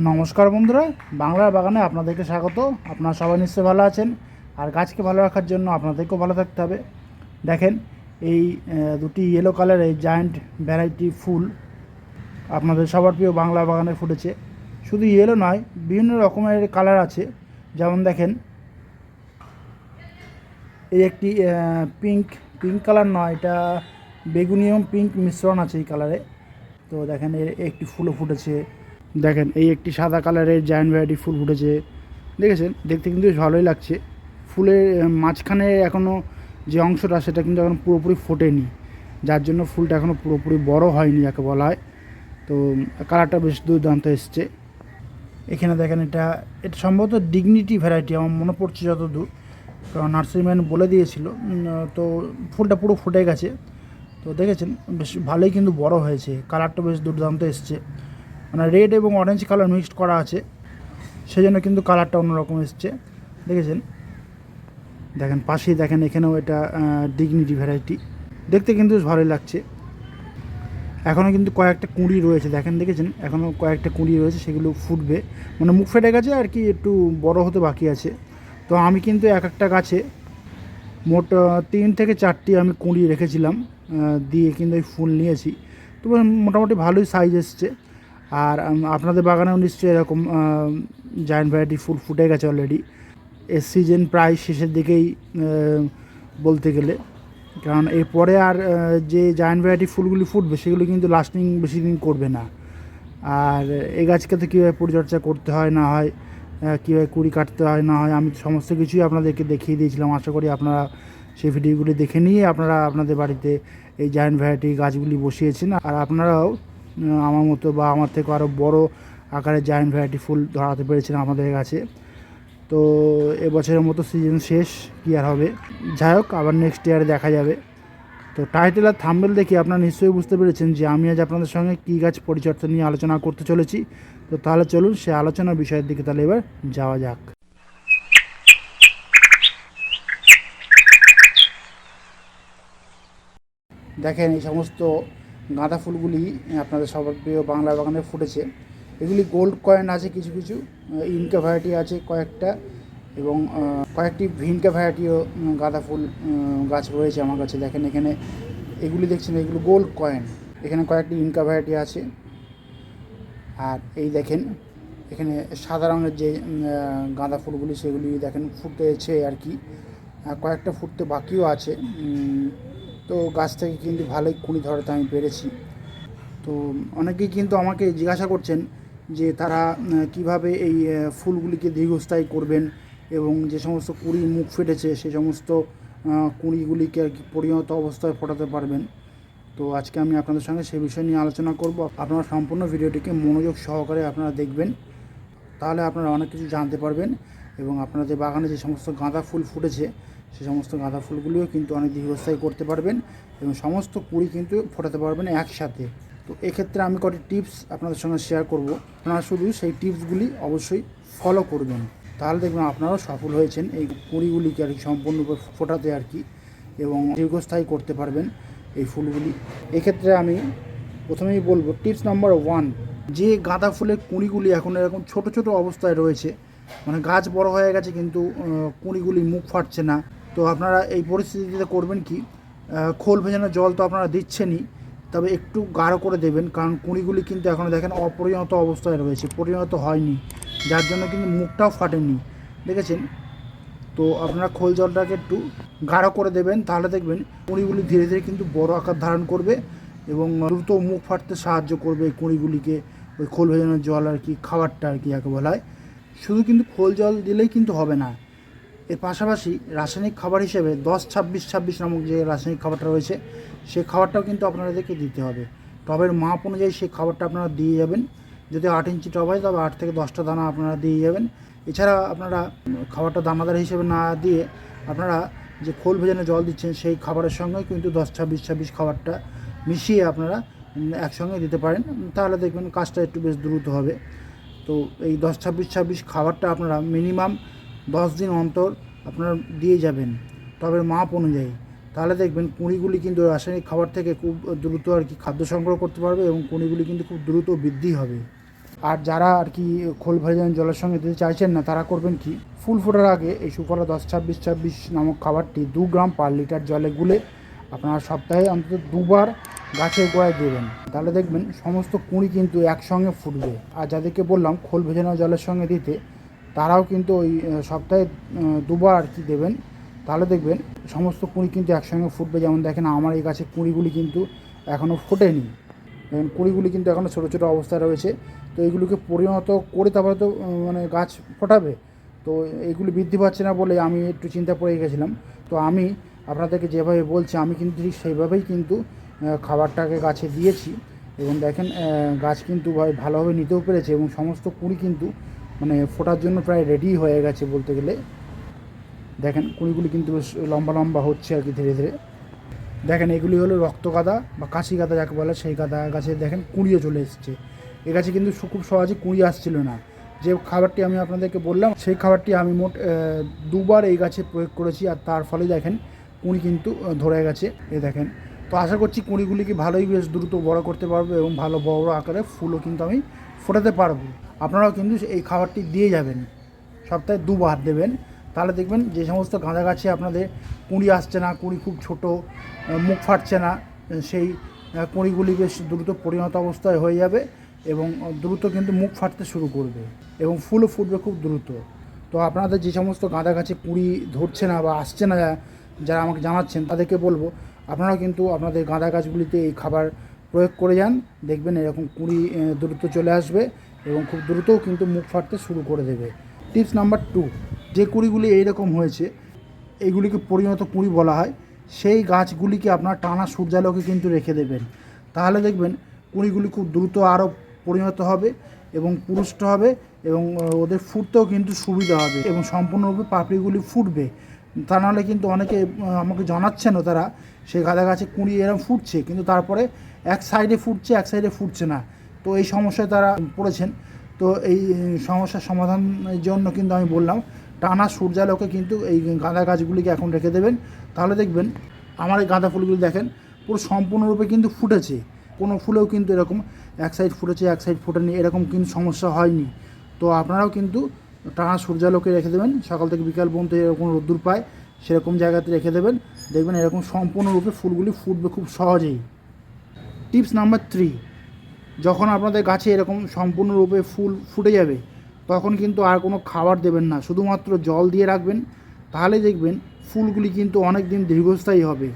নমস্কার বন্ধুরা, বাংলার বাগানে আপনাদেরকে স্বাগত। আপনারা সবাই নিশ্চয়ই ভালো আছেন, আর গাছকে ভালো রাখার জন্য আপনাদেরকেও ভালো থাকতে হবে। দেখেন, এই দুটি ইয়েলো কালারের জায়ান্ট ভ্যারাইটি ফুল আপনাদের সবার প্রিয় বাংলা বাগানে ফুটেছে। শুধু ইয়েলো নয়, বিভিন্ন রকমের কালার আছে। যেমন দেখেন, এই একটি পিঙ্ক পিঙ্ক কালার নয়, এটা বেগুনি এবং পিঙ্ক মিশ্রণ আছে এই কালারে তো দেখেন এর একটি ফুলও ফুটেছে। দেখেন, এই একটি সাদা কালারের জায়ান্ট ভ্যারাইটি ফুল ফুটেছে। দেখেছেন? দেখতে কিন্তু বেশ ভালোই লাগছে। ফুলের মাঝখানে এখনও যে অংশটা, সেটা কিন্তু এখন পুরোপুরি ফোটেনি। যার জন্য ফুলটা এখনও পুরোপুরি বড় হয়নি, যাকে বলা হয়। তো, কালারটা বেশ দুর্দান্ত এসছে। এখানে দেখেন এটা এটা সম্ভবত ডিগনিটি ভ্যারাইটি আমার মনে পড়ছে যতদূর। কারণ নার্সারিম্যান বলে দিয়েছিল। তো, ফুলটা পুরো ফুটে গেছে। তো, দেখেছেন? বেশ ভালোই কিন্তু বড় হয়েছে। কালারটা বেশ দুর্দান্ত এসছে। মানে রেড এবং অরেঞ্জ কালার মিক্সড করা আছে। সেজন্য কিন্তু কালারটা অন্যরকম এসছে। দেখেছেন? দেখেন, পাশেই দেখেন, এখানেও এটা ডিগনিটি ভ্যারাইটি দেখতে কিন্তু ভালোই লাগছে। এখনও কিন্তু কয়েকটা কুঁড়ি রয়েছে। দেখেন, দেখেছেন? এখনও কয়েকটা কুঁড়ি রয়েছে, সেগুলো ফুটবে। মানে মুখ ফেটে গেছে আর কি, একটু বড় হতে বাকি আছে। তো আমি কিন্তু এক একটা গাছে মোট তিন থেকে চারটি আমি কুঁড়ি রেখেছিলাম দিয়ে কিন্তু এই ফুল নিয়েছি। তো মোটামুটি ভালোই সাইজ এসছে। আর আপনাদের বাগানেও নিশ্চয়ই এরকম জায়ান্ট ভ্যারাইটি ফুল ফুটে গেছে অলরেডি এর সিজন প্রায় শেষের দিকেই বলতে গেলে। কারণ এরপরে আর যে জায়ান্ট ভ্যারাইটি ফুলগুলি ফুটবে, সেগুলি কিন্তু লাস্টিং বেশি দিন করবে না। আর এই গাছকে তো কীভাবে পরিচর্যা করতে হয়, না হয় কীভাবে কুড়ি কাটতে হয়, না হয়, আমি সমস্ত কিছুই আপনাদেরকে দেখিয়ে দিয়েছিলাম। আশা করি আপনারা সেই ভিডিওগুলি দেখে নিয়ে আপনারা আপনাদের বাড়িতে এই জায়ান্ট ভ্যারাইটি গাছগুলি বসিয়েছেন। আর আপনারাও আমার মতো বা আমার থেকে আরও বড় আকারের জায়ান্ট ভ্যারাইটি ফুল ধরাতে পেরেছেন আমাদের কাছে। তো এবছরের মতো সিজন শেষ কি আর হবে? যাই হোক, আবার নেক্সট ইয়ারে দেখা যাবে। তো টাইটেল আর থাম্বেল দেখে আপনারা নিশ্চয়ই বুঝতে পেরেছেন যে আমি আজ আপনাদের সঙ্গে কী গাছ পরিচর্যা নিয়ে আলোচনা করতে চলেছি। তো তাহলে চলুন সে আলোচনার বিষয়ের দিকে তাহলে এবার যাওয়া যাক। দেখেন এই সমস্ত গাঁদা ফুলগুলি আপনাদের সবার প্রিয় বাংলা বাগানে ফুটেছে। এগুলি গোল্ড কয়েন আছে কিছু কিছু ইনকা ভ্যারাইটি আছে কয়েকটা, এবং কয়েকটি ভিনকা ভ্যারাইটিও গাঁদা ফুল গাছ রয়েছে আমার কাছে। দেখেন এখানে এগুলি দেখছেন, এগুলো গোল্ড কয়েন এখানে কয়েকটি ইনকা ভ্যারাইটি আছে। আর এই দেখেন, এখানে সাদা রঙের যে গাঁদা ফুলগুলি, সেগুলি দেখেন ফুটেছে আর কি। কয়েকটা ফুটতে বাকিও আছে তো গাছ থেকে কিন্তু ভালোই কুড়ি ধরাতে আমি পেরেছি। তো অনেকেই কিন্তু আমাকে জিজ্ঞাসা করছেন যে তারা কীভাবে এই ফুলগুলিকে দীর্ঘস্থায়ী করবেন এবং যে সমস্ত কুড়ি মুখ ফেটেছে, সে সমস্ত কুঁড়িগুলিকে আর কি পরিণত অবস্থায় ফোটাতে পারবেন। তো আজকে আমি আপনাদের সঙ্গে সেই বিষয় নিয়ে আলোচনা করব। আপনারা সম্পূর্ণ ভিডিওটিকে মনোযোগ সহকারে আপনারা দেখবেন, তাহলে আপনারা অনেক কিছু জানতে পারবেন এবং আপনাদের বাগানে যে সমস্ত গাঁদা ফুল ফুটেছে সে সমস্ত গাঁদা ফুলগুলিও কিন্তু অনেক দীর্ঘস্থায়ী করতে পারবেন এবং সমস্ত কুড়ি কিন্তু ফোটাতে পারবেন একসাথে। তো এক্ষেত্রে আমি কটি টিপস আপনাদের সঙ্গে শেয়ার করব। আপনারা শুধু সেই টিপসগুলি অবশ্যই ফলো করবেন। তাহলে দেখবেন আপনারাও সফল হয়েছেন এই কুড়িগুলিকে আর কি সম্পূর্ণরূপে ফোটাতে আর কি এবং দীর্ঘস্থায়ী করতে পারবেন এই ফুলগুলি। এক্ষেত্রে আমি প্রথমেই বলব টিপস নাম্বার ওয়ান, যে গাঁদা ফুলের কুঁড়িগুলি এখন এরকম ছোট ছোট অবস্থায় রয়েছে মানে গাছ বড় হয়ে গেছে কিন্তু কুঁড়িগুলি মুখ ফাটছে না তো আপনারা এই পরিস্থিতিতে করবেন কি? খোল ভেজানো জল তো আপনারা দিচ্ছেনই, তবে একটু গাঢ় করে দেবেন, কারণ কুঁড়িগুলি কিন্তু এখনও দেখেন অপরিণত অবস্থায় রয়েছে, পরিণত হয়নি, যার জন্য কিন্তু মুখটাও ফাটেনি দেখেছেন? তো আপনারা খোল জলটাকে একটু গাঢ় করে দেবেন, তাহলে দেখবেন কুঁড়িগুলি ধীরে ধীরে কিন্তু বড় আকার ধারণ করবে এবং দ্রুত মুখ ফাটতে সাহায্য করবে এই কুঁড়িগুলিকে, ওই খোল ভেজানোর জল আর কি, খাবারটা আর কি, যাকে বলা হয়। শুধু কিন্তু খোল জল দিলেই কিন্তু হবে না এর পাশাপাশি রাসায়নিক খাবার হিসেবে দশ ছাব্বিশ ছাব্বিশ নামক যে রাসায়নিক খাবারটা রয়েছে সেই খাবারটাও কিন্তু আপনাদেরকে দিতে হবে। টবের মাপ অনুযায়ী সেই খাবারটা আপনারা দিয়ে যাবেন। যদি আট ইঞ্চি টব হয়, তবে আট থেকে দশটা দানা আপনারা দিয়ে যাবেন। এছাড়া আপনারা খাবারটা দানাদার হিসেবে না দিয়ে আপনারা যে খোল ভেজানো জল দিচ্ছেন, সেই খাবারের সঙ্গে কিন্তু দশ ছাব্বিশ ছাব্বিশ খাবারটা মিশিয়ে আপনারা একসঙ্গে দিতে পারেন। তাহলে দেখবেন কাজটা একটু বেশ দ্রুত হবে। তো এই দশ ছাব্বিশ ছাব্বিশ খাবারটা আপনারা মিনিমাম দশ দিন অন্তর আপনারা দিয়ে যাবেন টবের মাপ অনুযায়ী। তাহলে দেখবেন কুঁড়িগুলি কিন্তু রাসায়নিক খাবার থেকে খুব দ্রুত আর কি খাদ্য সংগ্রহ করতে পারবে এবং কুঁড়িগুলি কিন্তু খুব দ্রুত বৃদ্ধি হবে। আর যারা আর কি খোল ভেজানো জলের সঙ্গে দিতে চাইছেন না, তারা করবেন কি? ফুল ফোটার আগে এই সুফলা দশ ছাব্বিশ ছাব্বিশ নামক খাবারটি দু গ্রাম পার লিটার জলে গুলে আপনারা সপ্তাহে অন্তত দুবার গাছের গোড়ায় দেবেন। তাহলে দেখবেন সমস্ত কুঁড়ি কিন্তু একসঙ্গে ফুটবে। আর যাদেরকে বললাম খোল ভেজানো জলের সঙ্গে দিতে তারাও কিন্তু ওই সপ্তাহে দুবার আর কি দেবেন। তাহলে দেখবেন, সমস্ত কুঁড়ি কিন্তু একসঙ্গে ফুটবে। যেমন দেখেন, আমার এই গাছের কুঁড়িগুলি কিন্তু এখনও ফোটেনি। দেখেন, কুঁড়িগুলি কিন্তু এখনও ছোটো ছোটো অবস্থায় রয়েছে। তো এইগুলোকে পরিণত করে তারপরে তো মানে গাছ ফোটাবে। তো এইগুলি বৃদ্ধি পাচ্ছে না বলে আমি একটু চিন্তা পড়ে গেছিলাম। তো আমি আপনাদেরকে যেভাবে বলছি, আমি কিন্তু ঠিক সেইভাবেই কিন্তু খাবারটাকে গাছে দিয়েছি। এবং দেখেন গাছ কিন্তু ভালোভাবে নিতেও পেরেছে এবং সমস্ত কুঁড়ি কিন্তু মানে ফোটার জন্য প্রায় রেডি হয়ে গেছে বলতে গেলে। দেখেন কুঁড়িগুলি কিন্তু বেশ লম্বা লম্বা হচ্ছে আর কি ধীরে ধীরে। দেখেন, এগুলি হলো রক্ত গাদা বা কাশি গাদা যাকে বলে, সেই গাদা গাছে দেখেন কুঁড়িও চলে এসছে। এ গাছে কিন্তু খুব সহজে কুঁড়ি আসছিল না। যে খাবারটি আমি আপনাদেরকে বললাম, সেই খাবারটি আমি মোট দুবার এই গাছে প্রয়োগ করেছি আর তার ফলে দেখেন কুঁড়ি কিন্তু ধরে গেছে। এ দেখেন, তো আশা করছি কুঁড়িগুলিকে ভালোই বেশ দ্রুত বড় করতে পারব এবং ভালো বড় আকারে ফুলও কিন্তু আমি ফোটাতে পারব। আপনারাও কিন্তু এই খাবারটি দিয়ে যাবেন। সপ্তাহে দুবার দেবেন। তাহলে দেখবেন যে সমস্ত গাঁদা গাছে আপনাদের কুঁড়ি আসছে না, কুঁড়ি খুব ছোট মুখ ফাটছে না, সেই কুঁড়িগুলি বেশ দ্রুত পরিণত অবস্থায় হয়ে যাবে এবং দ্রুত কিন্তু মুখ ফাটতে শুরু করবে এবং ফুলও ফুটবে খুব দ্রুত। তো আপনাদের যে সমস্ত গাঁদা গাছে কুঁড়ি ধরছে না বা আসছে না, যারা আমাকে জানাচ্ছেন তাদেরকে বলব, আপনারাও কিন্তু আপনাদের গাঁদা গাছগুলিতে এই খাবার প্রয়োগ করে যান, দেখবেন এরকম কুঁড়ি দ্রুত চলে আসবে এবং খুব দ্রুতও কিন্তু মুখ ফাটতে শুরু করে দেবে। টিপস নাম্বার টু, যে কুঁড়িগুলি এইরকম হয়েছে, এইগুলিকে পরিণত কুঁড়ি বলা হয়, সেই গাছগুলিকে আপনার টানা সূর্যালোকে কিন্তু রেখে দেবেন। তাহলে দেখবেন কুঁড়িগুলি খুব দ্রুত আরও পরিণত হবে এবং পুরুষ্ট হবে এবং ওদের ফুটতেও কিন্তু সুবিধা হবে এবং সম্পূর্ণরূপে পাপড়িগুলি ফুটবে। তা নাহলে কিন্তু অনেকে আমাকে জানাচ্ছেনও তারা সেই গাঁদা গাছে কুঁড়ি এরম ফুটছে, কিন্তু তারপরে এক সাইডে ফুটছে, এক সাইডে ফুটছে না। তো এই সমস্যায় তারা পড়েছেন। তো এই সমস্যার সমাধানের জন্য কিন্তু আমি বললাম, টানা সূর্যালোকে কিন্তু এই গাঁদা গাছগুলিকে এখন রেখে দেবেন। তাহলে দেখবেন, আমার এই গাঁদা ফুলগুলি দেখেন, পুরো সম্পূর্ণরূপে কিন্তু ফুটেছে। কোনো ফুলেও কিন্তু এরকম এক সাইড ফুটেছে, এক সাইড ফুটেনি, এরকম কিন্তু সমস্যা হয়নি। তো আপনারাও কিন্তু টানা সূর্যালোকে রেখে দেবেন। সকাল থেকে বিকাল পর্যন্ত এরকম রোদ্দুর পায়, সেরকম জায়গাতে রেখে দেবেন। দেখবেন এরকম সম্পূর্ণরূপে ফুলগুলি ফুটবে খুব সহজেই। টিপস নাম্বার থ্রি, যখন আপনাদের গাছে এরকম সম্পূর্ণরূপে ফুল ফুটে যাবে, তখন কিন্তু আর কোনো খাবার দেবেন না, শুধুমাত্র জল দিয়ে রাখবেন, তাহলে দেখবেন ফুলগুলি কিন্তু অনেক দিন দীর্ঘস্থায়ী হবে।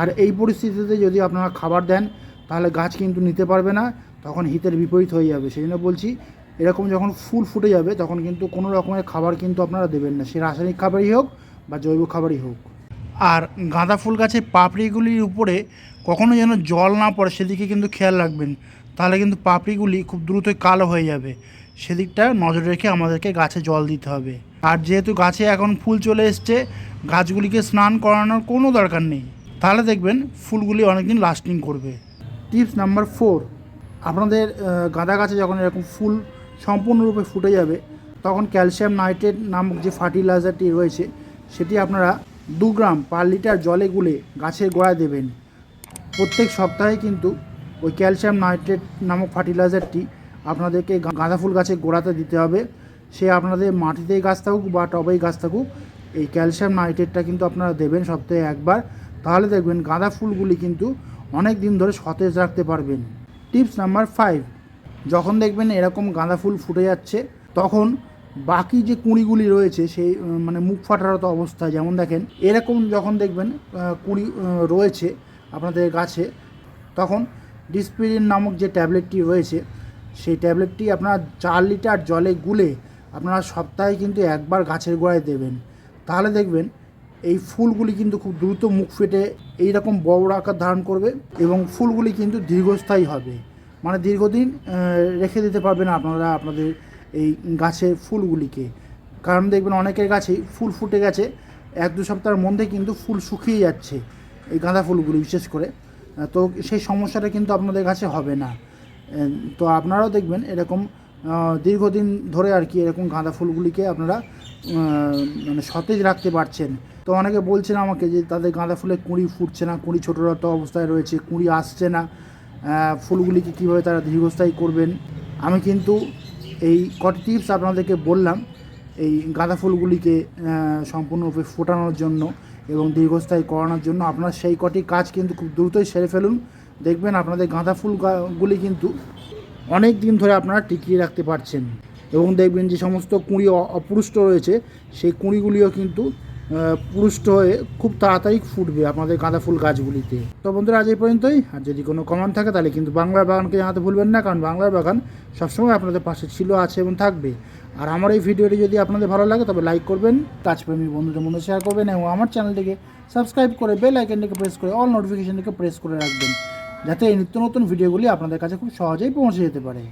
আর এই পরিস্থিতিতে যদি আপনারা খাবার দেন, তাহলে গাছ কিন্তু নিতে পারবে না, তখন হিতের বিপরীত হয়ে যাবে। সেই জন্য বলছি, এরকম যখন ফুল ফুটে যাবে, তখন কিন্তু কোনো রকমের খাবার কিন্তু আপনারা দেবেন না, সে রাসায়নিক খাবারই হোক বা জৈব খাবারই হোক। আর গাঁদা ফুল গাছের পাপড়িগুলির উপরে কখনো যেন জল না পড়ে, সেদিকে কিন্তু খেয়াল রাখবেন। তাহলে কিন্তু পাপড়িগুলি খুব দ্রুতই কালো হয়ে যাবে। সেদিকটা নজর রেখে আমাদেরকে গাছে জল দিতে হবে। আর যেহেতু গাছে এখন ফুল চলে এসছে, গাছগুলিকে স্নান করানোর কোনো দরকার নেই। তাহলে দেখবেন ফুলগুলি অনেকদিন লাস্টিং করবে। টিপস নাম্বার ফোর, আপনাদের গাঁদা গাছে যখন এরকম ফুল সম্পূর্ণরূপে ফুটে যাবে, তখন ক্যালসিয়াম নাইট্রেট নামক যে ফার্টিলাইজারটি রয়েছে, সেটি আপনারা দু গ্রাম পার লিটার জলে গুলে গাছের গোড়ায় দেবেন। প্রত্যেক সপ্তাহে কিন্তু ওই ক্যালসিয়াম নাইট্রেট নামক ফার্টিলাইজারটি আপনাদেরকে গাঁদা ফুল গাছের গোড়াতে দিতে হবে। সে আপনাদের মাটিতেই গাছ থাকুক বা টবেই গাছ থাকুক, এই ক্যালসিয়াম নাইট্রেটটা কিন্তু আপনারা দেবেন সপ্তাহে একবার। তাহলে দেখবেন গাঁদা ফুলগুলি কিন্তু অনেক দিন ধরে সতেজ রাখতে পারবেন। টিপস নাম্বার ফাইভ যখন দেখবেন এরকম গাঁদা ফুল ফুটে যাচ্ছে, তখন বাকি যে কুঁড়িগুলি রয়েছে সেই মানে মুখ ফাটারত অবস্থায় যেমন দেখেন, এরকম যখন দেখবেন কুঁড়ি রয়েছে আপনাদের গাছে, তখন ডিসপিরিন নামক যে ট্যাবলেটটি রয়েছে, সেই ট্যাবলেটটি আপনারা চার লিটার জলে গুলে আপনারা সপ্তাহে কিন্তু একবার গাছের গোড়ায় দেবেন। তাহলে দেখবেন এই ফুলগুলি কিন্তু খুব দ্রুত মুখ ফেটে এইরকম বড় আকার ধারণ করবে এবং ফুলগুলি কিন্তু দীর্ঘস্থায়ী হবে। মানে দীর্ঘদিন রেখে দিতে পারবেন আপনারা আপনাদের এই গাছের ফুলগুলিকে। কারণ দেখবেন অনেকের গাছেই ফুল ফুটে গেছে, এক দু সপ্তাহের মধ্যে কিন্তু ফুল শুকিয়ে যাচ্ছে এই গাঁদা ফুলগুলি বিশেষ করে। তো সেই সমস্যাটা কিন্তু আপনাদের কাছে হবে না। তো আপনারাও দেখবেন এরকম দীর্ঘদিন ধরে আর কি এরকম গাঁদা ফুলগুলিকে আপনারা মানে সতেজ রাখতে পারছেন। তো অনেকে বলছেন আমাকে যে তাদের গাঁদা ফুলের কুঁড়ি ফুটছে না, কুঁড়ি ছোটো ছোটো অবস্থায় রয়েছে, কুঁড়ি আসছে না। ফুলগুলিকে কীভাবে তারা দীর্ঘস্থায়ী করবেন? আমি কিন্তু এই কটি টিপস আপনাদেরকে বললাম, এই গাঁদা ফুলগুলিকে সম্পূর্ণরূপে ফোটানোর জন্য এবং দীর্ঘস্থায়ী করানোর জন্য আপনারা সেই কটি কাজ কিন্তু খুব দ্রুতই সেরে ফেলুন। দেখবেন আপনাদের গাঁদা ফুলগুলি কিন্তু অনেক দিন ধরে আপনারা টিকিয়ে রাখতে পারছেন এবং দেখবেন যে সমস্ত কুঁড়ি অপুষ্ট রয়েছে, সেই কুঁড়িগুলিও কিন্তু পুরুষ্ট হয়ে খুব তাড়াতাড়ি ফুটবে আপনাদের গাঁদা ফুল গাছগুলিতে। তো বন্ধুরা, আজ এই পর্যন্তই। আর যদি কোনো কমেন্ট থাকে, তাহলে কিন্তু বাংলার বাগানকে জানাতে ভুলবেন না, কারণ বাংলার বাগান সবসময় আপনাদের পাশে ছিল, আছে এবং থাকবে। আর আমার এই ভিডিওটি যদি আপনাদের ভালো লাগে, তবে লাইক করবেন গাছপ্রেমী বন্ধুদের মধ্যে শেয়ার করবেন এবং আমার চ্যানেলটিকে সাবস্ক্রাইব করে বেল আইকনটিকে প্রেস করে অল নোটিফিকেশনটিকে প্রেস করে রাখবেন, যাতে এই নিত্য নতুন ভিডিওগুলি আপনাদের কাছে খুব সহজেই পৌঁছে যেতে পারে।